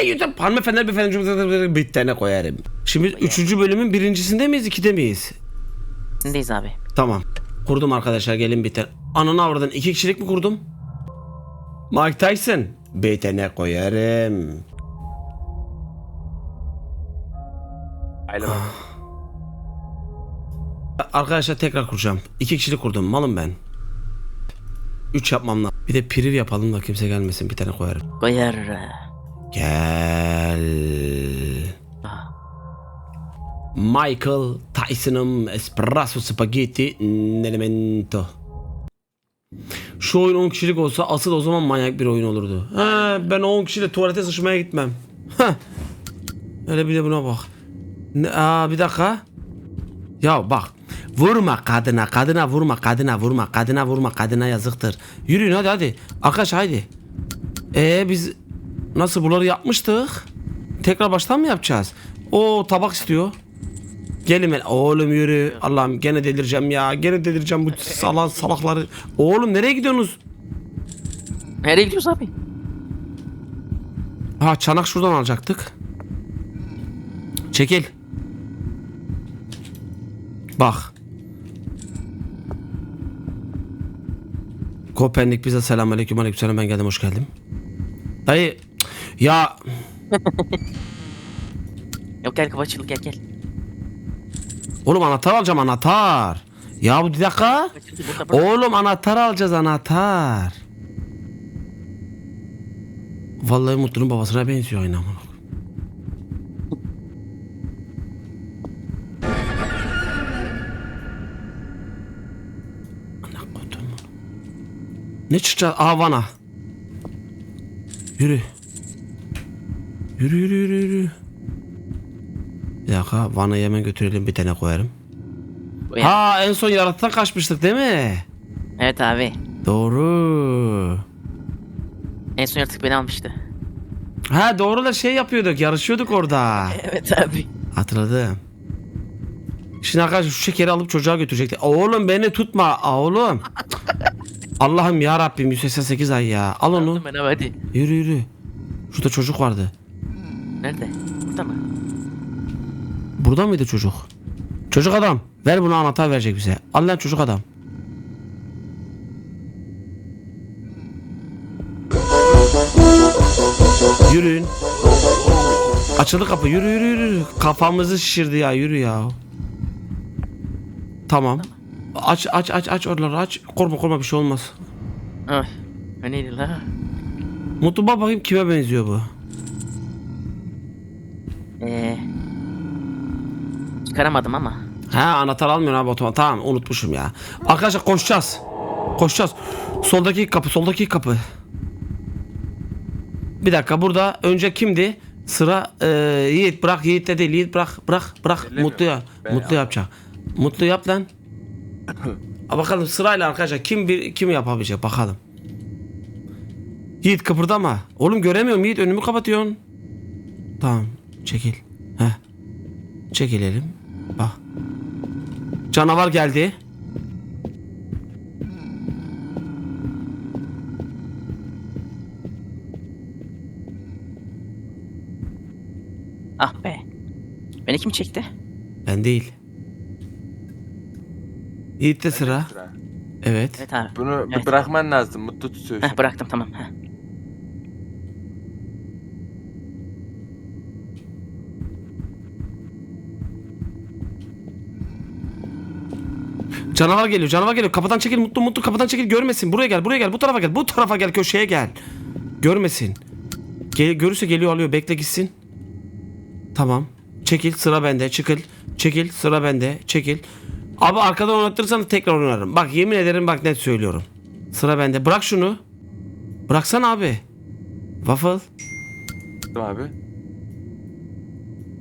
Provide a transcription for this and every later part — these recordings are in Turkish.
Hey YouTube hanımefendiler beyefendiler bir tane koyarım. Şimdi üçüncü bölümün birincisinde miyiz ikide miyiz? Neredeyiz abi? Tamam. Kurdum arkadaşlar gelin tane. Ananı avradan iki kişilik mi kurdum? Mike Tyson. Bir tane koyarım. Aylama. Arkadaşlar tekrar kuracağım. İki kişilik kurdum. Malım ben. Üç yapmam lazım. Bir de priv yapalım da kimse gelmesin. Bir tane koyarım. Koyar. Gel. Michael Tyson'ım Espresso Spaghetti Elemento. Şu oyun 10 kişilik olsa asıl o zaman manyak bir oyun olurdu. Ha, ben 10 kişiyle tuvalete sıçmaya gitmem. Heh. Öyle bir de buna bak. Ne, aa, bir dakika. Ya bak. Vurma kadına, kadına vurma, kadına vurma, kadına vurma, kadına yazıktır. Yürüyün hadi hadi. Arkadaş haydi. Ee biz nasıl bunları yapmıştık? Tekrar baştan mı yapacağız? O tabak istiyor. Gelin ben. Oğlum yürü. Allah'ım gene delireceğim ya. Gene delireceğim bu salak salakları. Oğlum nereye gidiyorsunuz? Nereye gidiyoruz abi? Ha çanak şuradan alacaktık. Çekil. Bak. Kopendik bize selam aleyküm aleyküm selam ben geldim hoş geldim. Dayı ya Yok gel kapı açıldı gel gel. oğlum anahtar alacağım anahtar. Ya bu bir dakika. Açıldı burada burada. Oğlum anahtar alacağız anahtar. Vallahi Mutlu'nun babasına benziyor aynı amına. koyayım. Ana kodum. Ne çıkacak? Aa vana. Yürü. Yürü yürü yürü yürü. Bir dakika vanayı hemen götürelim bir tane koyarım. Koyar. Ha en son yaratıktan kaçmıştık değil mi? Evet abi. Doğru. En son yaratık beni almıştı. Ha doğru da şey yapıyorduk yarışıyorduk orada. Evet abi. Hatırladım. Şimdi arkadaşlar şu şekeri alıp çocuğa götürecekti. Oğlum beni tutma oğlum. Allah'ım ya Rabbim 188 ay ya. Al onu. Ben abi hadi. Yürü yürü. Şurada çocuk vardı. Nerede? Burada mı? Burada mıydı çocuk? Çocuk adam. Ver bunu anahtar verecek bize. Al lan çocuk adam. Yürüyün. Açıldı kapı. Yürü yürü yürü. Kafamızı şişirdi ya. Yürü ya. Tamam. Aç aç aç aç oraları aç. Korkma korkma bir şey olmaz. O neydi la? Mutlu bak bakayım kime benziyor bu. Çıkaramadım ama. Ha anahtar almıyor abi otomatik. Tamam unutmuşum ya. Arkadaşlar koşacağız. Koşacağız. Soldaki kapı, soldaki kapı. Bir dakika burada önce kimdi? Sıra e, Yiğit bırak Yiğit de değil Yiğit bırak bırak bırak? Mutlu ya. Mutlu yapacak. Mutlu yap lan. Ha, bakalım sırayla arkadaşlar kim bir kim yapabilecek bakalım. Yiğit kıpırdama. Oğlum göremiyorum Yiğit önümü kapatıyorsun. Tamam çekil. Heh. Çekilelim. Bak. Canavar geldi. Ah be. Beni kim çekti? Ben değil. Yiğit'te sıra. Sıra. Evet. Evet abi. Bunu Evet. bırakman lazım. Mutlu tutuyor. Heh, bıraktım tamam. Heh. Canavar geliyor. Canavar geliyor. Kapıdan çekil. Mutlu mutlu kapıdan çekil. Görmesin. Buraya gel. Buraya gel. Bu tarafa gel. Bu tarafa gel. Köşeye gel. Görmesin. Gel, görürse geliyor alıyor. Bekle gitsin. Tamam. Çekil. Sıra bende. Çıkıl. Çekil. Sıra bende. Çekil. Abi arkadan oynattırırsan tekrar oynarım. Bak yemin ederim bak net söylüyorum. Sıra bende. Bırak şunu. Bıraksana abi. Waffle. Tamam abi.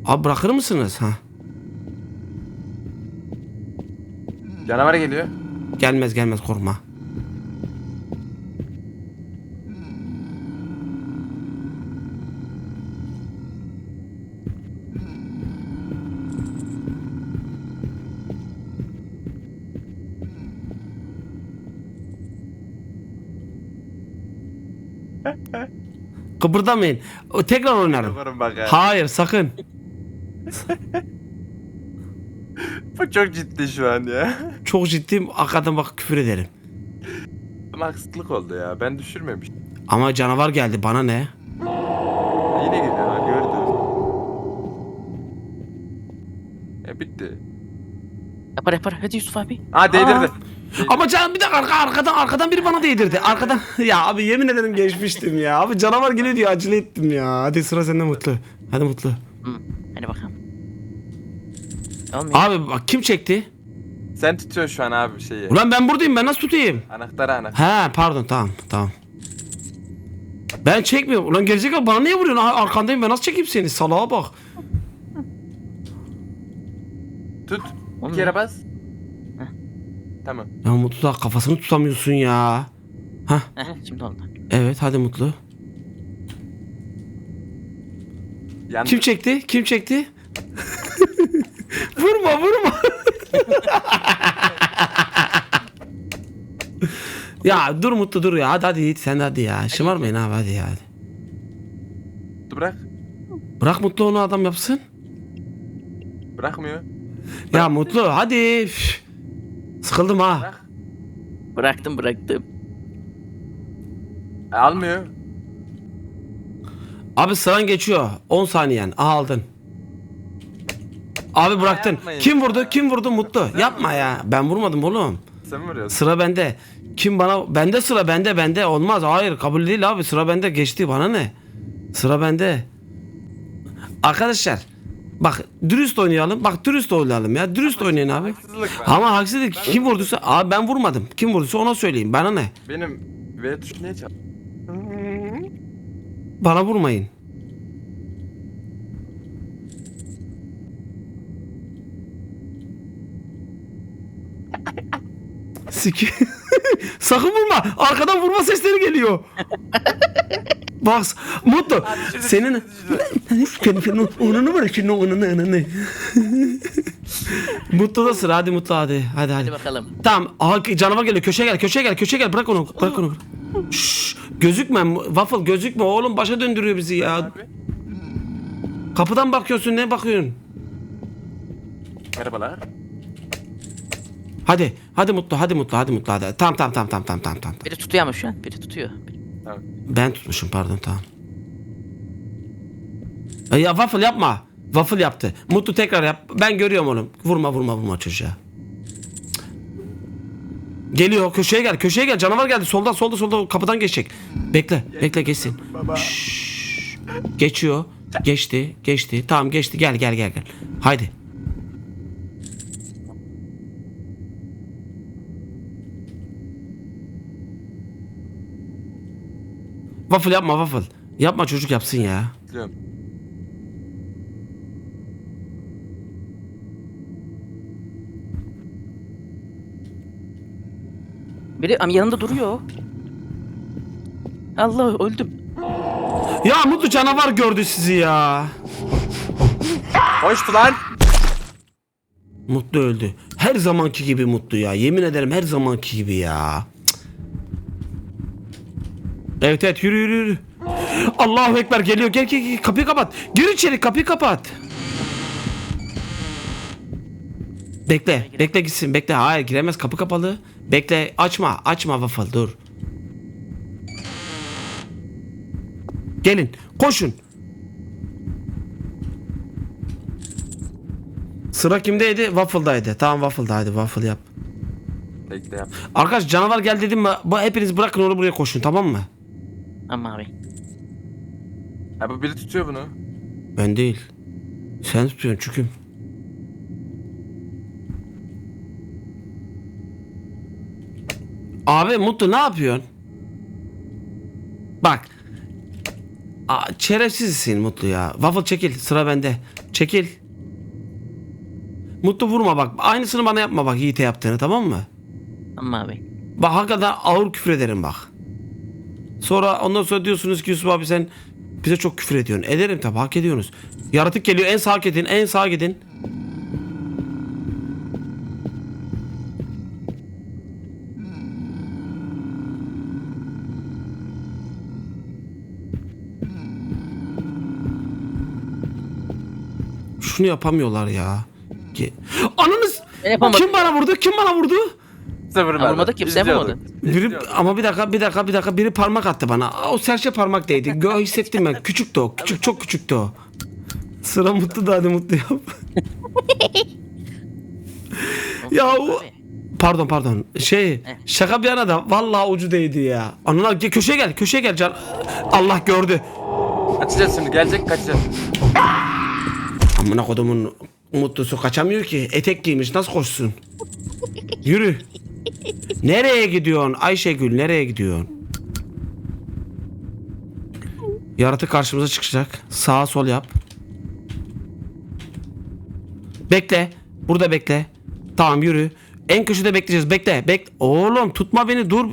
Abi bırakır mısınız? Ha. Canavar geliyor. Gelmez gelmez korkma. Kıpırdamayın. O, Tekrar oynarım. Yaparım bak ya. Hayır sakın. Çok ciddi şu an ya. Çok ciddiyim. Hakikaten bak küfür ederim. Ama haksızlık oldu ya. Ben düşürmemiştim. Ama canavar geldi bana ne? Yine geliyor lan gördüm. E bitti. Yapar yapar. Hadi Yusuf abi. Aa değdirdi. Ama can bir dakika arka, arkadan arkadan biri bana değdirdi. Arkadan ya abi yemin ederim geçmiştim ya. Abi canavar geliyor diye acele ettim ya. Hadi sıra sende mutlu. Hadi mutlu. Hı. Hadi bakalım. Olmuyor. Abi bak kim çekti? Sen tutuyorsun şu an abi şeyi. Ulan ben buradayım ben nasıl tutayım? Anahtarı anahtarı. He pardon tamam tamam. Ben çekmiyorum. Ulan gerizekalı bana niye vuruyorsun? Aha, Arkandayım ben nasıl çekeyim seni? Salağa bak. Tut. Bir Olmuyor. kere bas. Tamam. Ya Mutlu da kafasını tutamıyorsun ya. Hah Heh, şimdi oldu. evet hadi Mutlu. Yandı. Kim çekti? Kim çekti? vurma vurma. ya dur Mutlu dur ya. Hadi hadi Yiğit sen de hadi ya. Şımarmayın abi hadi ya. Hadi. Dur bırak. Bırak Mutlu onu adam yapsın. Bırakmıyor. Ya Mutlu hadi. Üf. Sıkıldım ha. Bırak. Bıraktım bıraktım. E, almıyor. Abi sıran geçiyor. 10 saniyen. Aha, aldın. Abi bıraktın. yapmayın Kim vurdu? Kim vurdu? Mutlu. Yapma ya. Ben vurmadım oğlum. Sen mi vuruyorsun? Sıra bende. Kim bana bende sıra bende bende olmaz. Hayır kabul değil abi. Sıra bende geçti bana ne? Sıra bende. Arkadaşlar bak dürüst oynayalım. Bak dürüst oynayalım ya. Dürüst oynayın abi. Haksızlık var. Ama haksızlık kim vurduysa abi ben vurmadım. Kim vurduysa ona söyleyeyim. Bana ne? Benim V tuşu niye çal? Bana vurmayın. Siki. Sakın vurma. Arkadan vurma sesleri geliyor. Bak Mutlu. Senin onunu var şimdi onunu onunu. Mutlu da sıra hadi Mutlu hadi. Hadi hadi. Hadi bakalım. Tamam. Aha canavar geliyor. Köşeye gel. Köşeye gel. Köşeye gel. Bırak onu. Bırak onu. Şşş. Gözükme. Waffle gözükme. Oğlum başa döndürüyor bizi ya. Abi. Kapıdan bakıyorsun. Ne bakıyorsun? Merhabalar. Hadi. Hadi mutlu. Hadi mutlu. Hadi mutlu. Hadi. Tamam tamam tamam tamam tamam tamam. tamam. Biri tutuyor ama şu an. Biri tutuyor. Tamam. Ben tutmuşum pardon tamam. E Ya waffle yapma. Waffle yaptı. Mutlu tekrar yap. Ben görüyorum onu. Vurma vurma vurma çocuğa. Geliyor köşeye gel köşeye gel canavar geldi soldan solda solda kapıdan geçecek. Bekle bekle geçsin. Baba. Şşş. Geçiyor. Geçti geçti tamam geçti gel gel gel gel. Haydi. Waffle yapma waffle. Yapma çocuk yapsın ya. Biliyorum. Biri ama yanında duruyor. Allah öldüm. Ya Mutlu canavar gördü sizi ya. Hoştu lan. Mutlu öldü. Her zamanki gibi Mutlu ya. Yemin ederim her zamanki gibi ya. Evet evet yürü yürü yürü. Allahu Ekber geliyor. Gel gel gel. Kapıyı kapat. Gir içeri kapıyı kapat. Bekle. Bekle gitsin. Bekle. Hayır giremez. Kapı kapalı. Bekle. Açma. Açma waffle. Dur. Gelin. Koşun. Sıra kimdeydi? Waffle'daydı. Tamam Waffle'da hadi Waffle yap. Bekle yap. Arkadaş canavar gel dedim mi? Bu hepiniz bırakın onu buraya koşun tamam mı? Ama abi. Abi biri tutuyor bunu. Ben değil. Sen tutuyorsun çüküm. Abi Mutlu ne yapıyorsun? Bak. Aa, şerefsizsin Mutlu ya. Waffle çekil sıra bende. Çekil. Mutlu vurma bak. Aynısını bana yapma bak Yiğit'e yaptığını tamam mı? Ama abi. Bak hakikaten ağır küfür ederim bak. Sonra ondan sonra diyorsunuz ki Yusuf abi sen bize çok küfür ediyorsun. Ederim tabi hak ediyorsunuz. Yaratık geliyor en sağa gidin en sağa gidin. Şunu yapamıyorlar ya. Ki... Ananız! Kim bana vurdu? Kim bana vurdu? Kimse vurmadı. vurmadı, kimse İzliyorduk. vurmadı. Biri, ama bir dakika bir dakika bir dakika biri parmak attı bana. Aa, O serçe parmak değdi. Gö hissettim ben. Küçüktü o. Küçük çok küçüktü o. Sıra mutlu da hadi mutlu yap. ya o pardon pardon. Şey şaka bir yana da vallahi ucu değdi ya. Anına gel köşeye gel köşeye gel can. Allah gördü. Kaçacağız şimdi gelecek kaçacağız. Amına kodumun mutlusu kaçamıyor ki. Etek giymiş nasıl koşsun? Yürü. Nereye gidiyorsun Ayşegül nereye gidiyorsun? Yaratık karşımıza çıkacak. Sağa sol yap. Bekle. Burada bekle. Tamam yürü. En köşede bekleyeceğiz. Bekle. Bek. Oğlum tutma beni dur.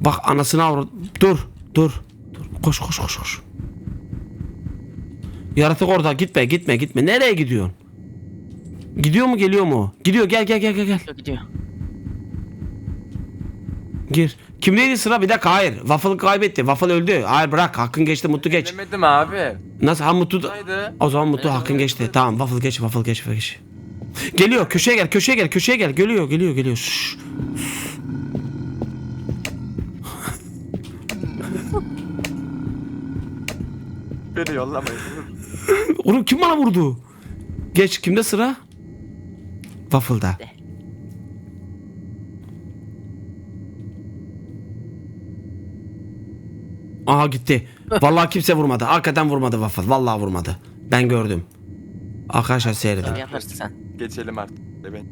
Bak anasını avrat. Dur. Dur. Dur. Koş koş koş koş. Yaratık orada. Gitme gitme gitme. Nereye gidiyorsun? Gidiyor mu geliyor mu? Gidiyor gel gel gel gel gel. Gidiyor, gidiyor. Gir. Kimdeydi sıra? Bir dakika hayır. Waffle kaybetti. Waffle öldü. Hayır bırak. Hakkın geçti. Mutlu geç. Demedim abi. Nasıl? Ha Mutlu da... Haydi. O zaman Mutlu Evet, hakkın evet, geçti. Tamam Waffle geç. Waffle geç. Waffle geç. Geliyor. Köşeye gel. Köşeye gel. Köşeye gel. Geliyor. Geliyor. Geliyor. Şşş. Beni yollamayın. Oğlum kim bana vurdu? Geç. Kimde sıra? Waffle'da. Aha gitti. Vallahi kimse vurmadı. Hakikaten vurmadı Waffle. Vallahi vurmadı. Ben gördüm. Arkadaşlar seyredin. Yaparsın sen. Geçelim artık. Ben.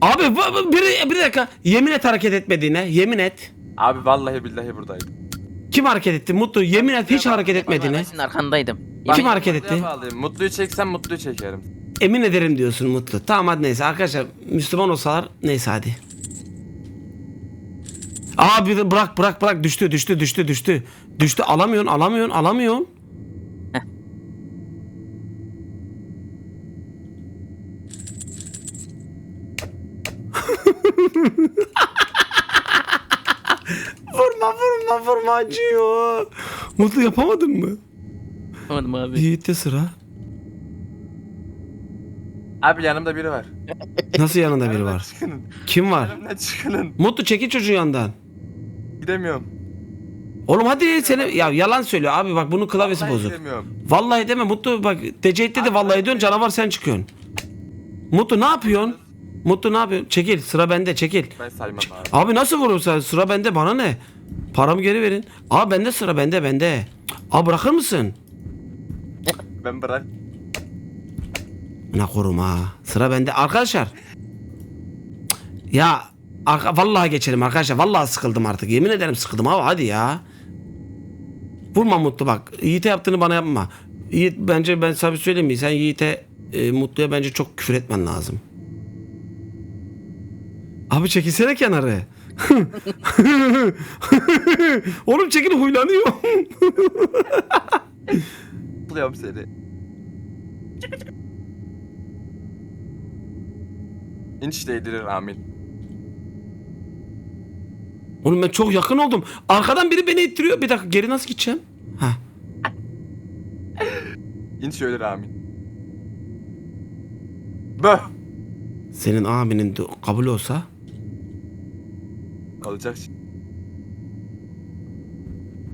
Abi bu- bu- bir, bir dakika. Yemin et hareket etmediğine. Yemin et. Abi vallahi billahi buradaydım. Kim hareket etti? Mutlu. Yemin et hiç hareket Vallahi etmediğine. ben senin arkandaydım. Kim hareket etti? bağlayayım. Mutluyu çeksem mutluyu çekerim. Emin ederim diyorsun Mutlu. Tamam hadi neyse. Arkadaşlar Müslüman olsalar neyse hadi. Abi bırak bırak bırak düştü düştü düştü düştü. Düştü alamıyorsun alamıyorsun alamıyorsun. vurma vurma vurma acıyor. Mutlu yapamadın mı? Yapamadım abi. Yiğit'te sıra. Abi yanımda biri var. Nasıl yanında biri Yanımdan var? Çıkının. Kim var? Yanımdan çıkının. Mutlu çekil çocuğun yanından. Gidemiyorum. Oğlum hadi seni ya yalan söylüyor abi bak bunun klavyesi Vallahi bozuk. gidemiyorum. Vallahi deme Mutlu bak Deceyit'te de vallahi diyorsun canavar sen çıkıyorsun. Mutlu ne yapıyorsun? Mutlu ne yapıyorsun? Çekil sıra bende çekil. Ben saymam abi. Abi nasıl vurursan sıra bende bana ne? Paramı geri verin. Abi bende sıra bende bende. Abi bırakır mısın? Ben bırak. Ne kurum ha. Sıra bende. Arkadaşlar. Ya arka, vallahi geçelim arkadaşlar. Vallahi sıkıldım artık. Yemin ederim sıkıldım abi hadi ya. Vurma Mutlu bak. Yiğit'e yaptığını bana yapma. Yiğit bence ben sana söyleyeyim mi? Sen Yiğit'e e, Mutlu'ya bence çok küfür etmen lazım. Abi çekilsene kenarı. Oğlum çekil huylanıyor. Buluyorum seni. İnç değdirir amin. Oğlum ben çok yakın oldum. Arkadan biri beni ittiriyor. Bir dakika geri nasıl gideceğim? Ha. İnç ölür amin. Böh. Senin abinin de kabul olsa. Şimdi.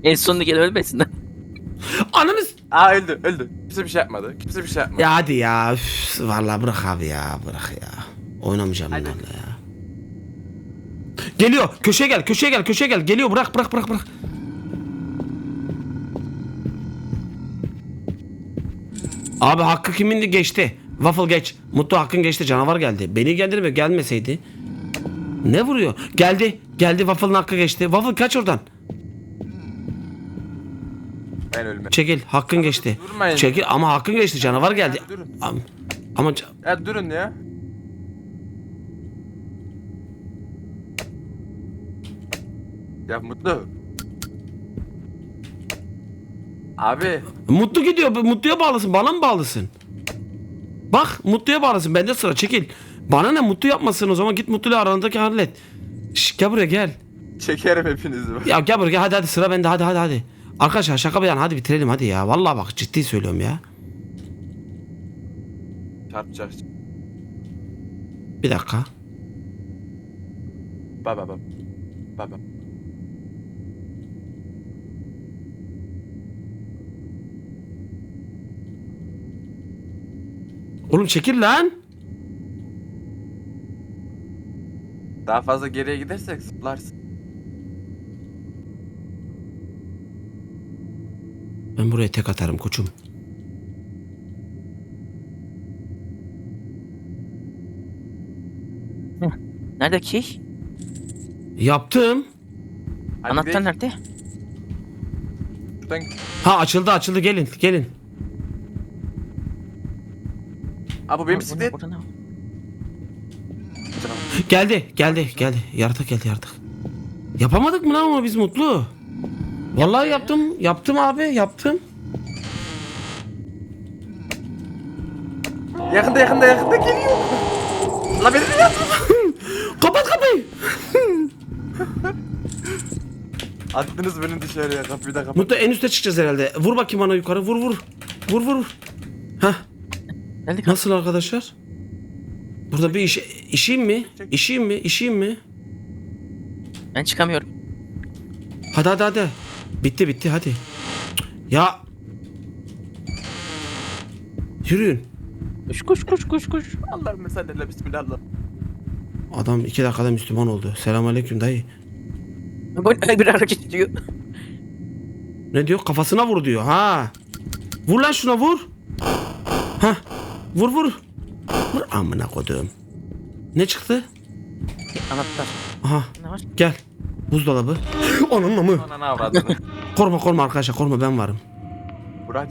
En sonunda gel ölmesin. Ananız. Aa öldü öldü. Kimse bir şey yapmadı. Kimse bir şey yapmadı. Ya hadi ya. Üf, vallahi bırak abi ya. Bırak ya. Oynamayacağım Hadi. bunlarla ya. Geliyor. Köşeye gel. Köşeye gel. Köşeye gel. Geliyor. Bırak bırak bırak bırak. Abi hakkı kimindi geçti. Waffle geç. Mutlu hakkın geçti. Canavar geldi. Beni geldirme gelmeseydi. Ne vuruyor? Geldi. Geldi Waffle'ın hakkı geçti. Waffle kaç oradan. Ben ölmem. Çekil. Hakkın geçti. durmayın. Çekil ama hakkın geçti. Canavar geldi. Ya durun. Ama, ama Ya durun ya. Ya mutlu. Abi Mutlu gidiyor. Mutluya bağlısın. Bana mı bağlısın? Bak Mutluya bağlısın. Bende sıra. Çekil. Bana ne mutlu yapmasın o zaman git Mutlu'yla arandaki hallet. Şş, gel buraya gel. Çekerim hepinizi. Ya gel buraya hadi hadi sıra bende hadi hadi hadi. Arkadaşlar şaka bir yana hadi bitirelim hadi ya. Vallahi bak ciddi söylüyorum ya. Çarpacak. Bir dakika. Baba baba. Baba. Oğlum çekil lan. Daha fazla geriye gidersek zıplarsın. Ben buraya tek atarım koçum. Nerede ki? Yaptım. Hadi Anahtar nerede? Şuradan... Ha açıldı açıldı gelin gelin. Aa bu benim bisiklet. burada ne var? Geldi geldi geldi. Yaratık geldi yaratık. Yapamadık mı lan ama biz mutlu. Vallahi yaptım yaptım abi yaptım. Yakında yakında yakında geliyor. La beni yap. Kapat kapıyı. Attınız beni dışarıya kapıyı da kapat. Mutlu en üste çıkacağız herhalde. Vur bakayım bana yukarı vur vur. Vur vur. Hah Geldik. nasıl arkadaşlar? Burada bir iş, işeyim mi? İşeyim mi? İşeyim mi? Ben çıkamıyorum. Hadi hadi hadi. Bitti bitti hadi. Ya. Yürüyün. Koş koş koş koş koş. Allah'ım meseleyle bismillah. Adam iki dakikada Müslüman oldu. Selamünaleyküm dayı. Bu ne bir hareket ediyor. Ne diyor? Kafasına vur diyor. Ha. Vur lan şuna vur. Ha. Vur vur. Vur amına kodum. Ne çıktı? Anahtar. Aha. Ne var? Gel. Buzdolabı. Onun mı? Ana ne avradını. Korkma korkma arkadaşlar korkma ben varım. Burak.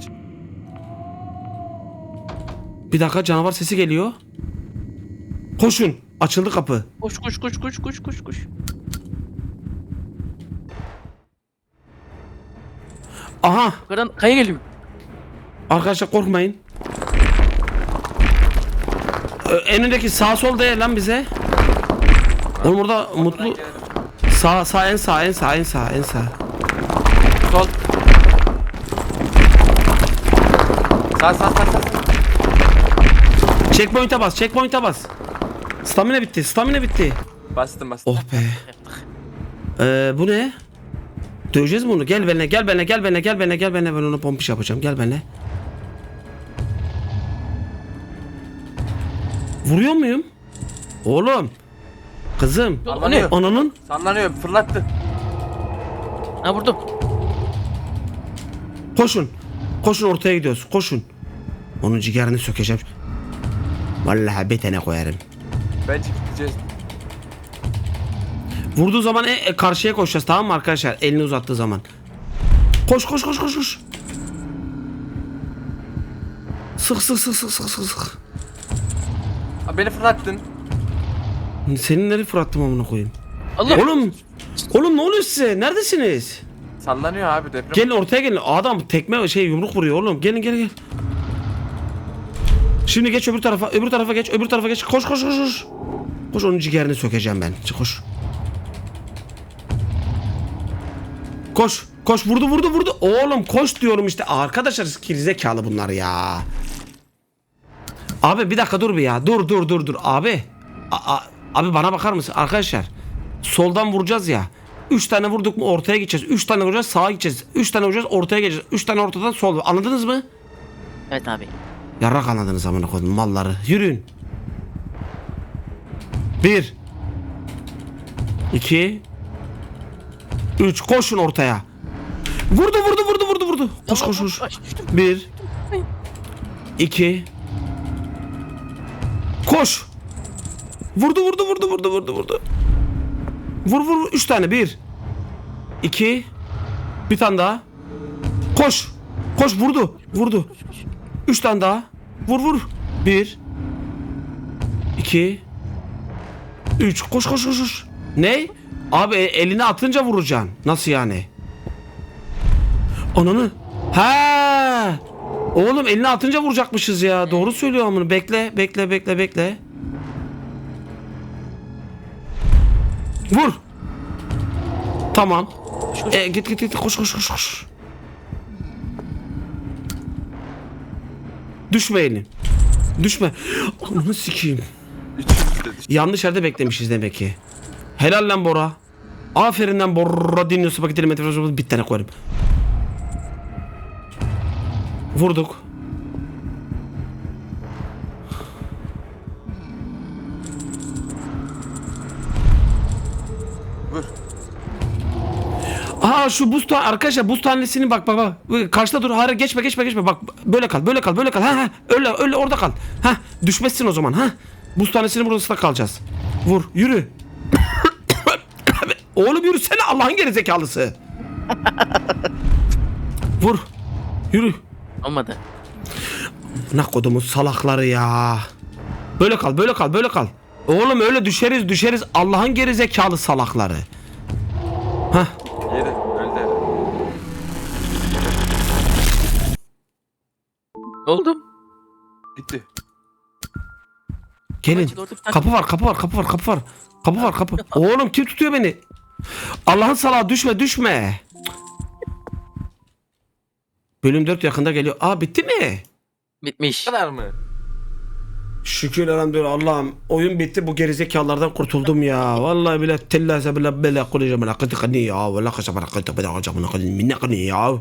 Bir dakika canavar sesi geliyor. Koşun. Açıldı kapı. Koş koş koş koş koş koş koş. Aha. Yukarıdan kaya geliyor. Arkadaşlar korkmayın. Ö, En öndeki sağ sol değil lan bize. Oğlum burada mutlu sağ sağ en sağ en sağ en sağ en sağ. Sol. Sağ sağ sağ sağ. Checkpoint'e bas, checkpoint'e bas. Stamina bitti, stamina bitti. Bastım bastım. Oh be. Ee, bu ne? Döveceğiz onu? Gel benimle, gel benimle, gel benimle, gel benimle, gel benimle. Ben ona pompiş yapacağım. Gel benimle. Vuruyor muyum? Oğlum. Kızım. Sallanıyor. Ananın. Sallanıyor fırlattı. Ha vurdum. Koşun. Koşun ortaya gidiyoruz. Koşun. Onun ciğerini sökeceğim. Vallahi betene koyarım. Bence gideceğiz. Vurduğu zaman e, e, karşıya koşacağız tamam mı arkadaşlar? Elini uzattığı zaman. Koş koş koş koş koş. Sık sık sık sık sık sık sık. Aa, beni fırlattın. Senin nereye fırlattım amına koyayım? Allah. Oğlum. Oğlum ne oluyor size? Neredesiniz? Sallanıyor abi deprem. Gelin ortaya gelin. Adam tekme şey yumruk vuruyor oğlum. Gelin gelin gel. Şimdi geç öbür tarafa. Öbür tarafa geç. Öbür tarafa geç. Koş koş koş koş. Koş onun ciğerini sökeceğim ben. Koş. Koş. Koş vurdu vurdu vurdu. Oğlum koş diyorum işte. Arkadaşlar gerizekalı bunlar ya. Abi bir dakika dur bir ya. Dur dur dur dur. Abi. A- a- abi bana bakar mısın? Arkadaşlar. Soldan vuracağız ya. 3 tane vurduk mu ortaya gideceğiz. 3 tane vuracağız sağa gideceğiz. 3 tane vuracağız ortaya gideceğiz. 3 tane ortadan sol. Anladınız mı? Evet abi. Yarrak anladınız amına koydum malları. Yürüyün. 1 2 3 koşun ortaya. Vurdu vurdu vurdu vurdu vurdu. Koş koş koş. Ay, düştüm. 1 2 Koş. Vurdu vurdu vurdu vurdu vurdu vurdu. Vur vur 3 tane 1 2 Bir tane daha. Koş. Koş vurdu. Vurdu. 3 tane daha. Vur vur. 1 2 3 Koş koş koş koş. Ne? Abi e- elini atınca vuracaksın. Nasıl yani? Ananı. Ha. Oğlum elini atınca vuracakmışız ya. Doğru söylüyor amına. Bekle, bekle, bekle, bekle. Vur. Tamam. Koş koş. E, git git git koş koş koş koş. Düşme elin. Düşme. Ananı sikeyim. Yanlış yerde beklemişiz demek ki. Helal lan Bora. Aferin lan Bora dinliyorsa bak gidelim etrafımızı bir tane koyarım. Vurduk. Vur. Aa şu buz tane arkadaşlar buz tanesini bak bak bak. Karşıda dur. Hayır geçme geçme geçme. Bak böyle kal böyle kal böyle kal. Ha ha öyle öyle orada kal. Ha düşmezsin o zaman ha. Buz tanesinin burasında kalacağız. Vur yürü. Oğlum yürüsene Allah'ın gerizekalısı. Vur. Yürü. Olmadı. Ne kodumun salakları ya. Böyle kal böyle kal böyle kal. Oğlum öyle düşeriz düşeriz Allah'ın gerizekalı salakları. Hah. Yedi. Öldü. Oldum. Gitti. Gelin. Kapı var, kapı var, kapı var, kapı var. Kapı var, kapı. Oğlum kim tutuyor beni? Allah'ın salağı düşme, düşme. Bölüm 4 yakında geliyor. Aa bitti mi? Bitmiş. Bu kadar mı? Şükür elhamdülillah Allah'ım. Oyun bitti bu gerizekalılardan kurtuldum ya. Vallahi bile tellâse bile bela kulece melakati kani ya. Kaşa melakati bela ya.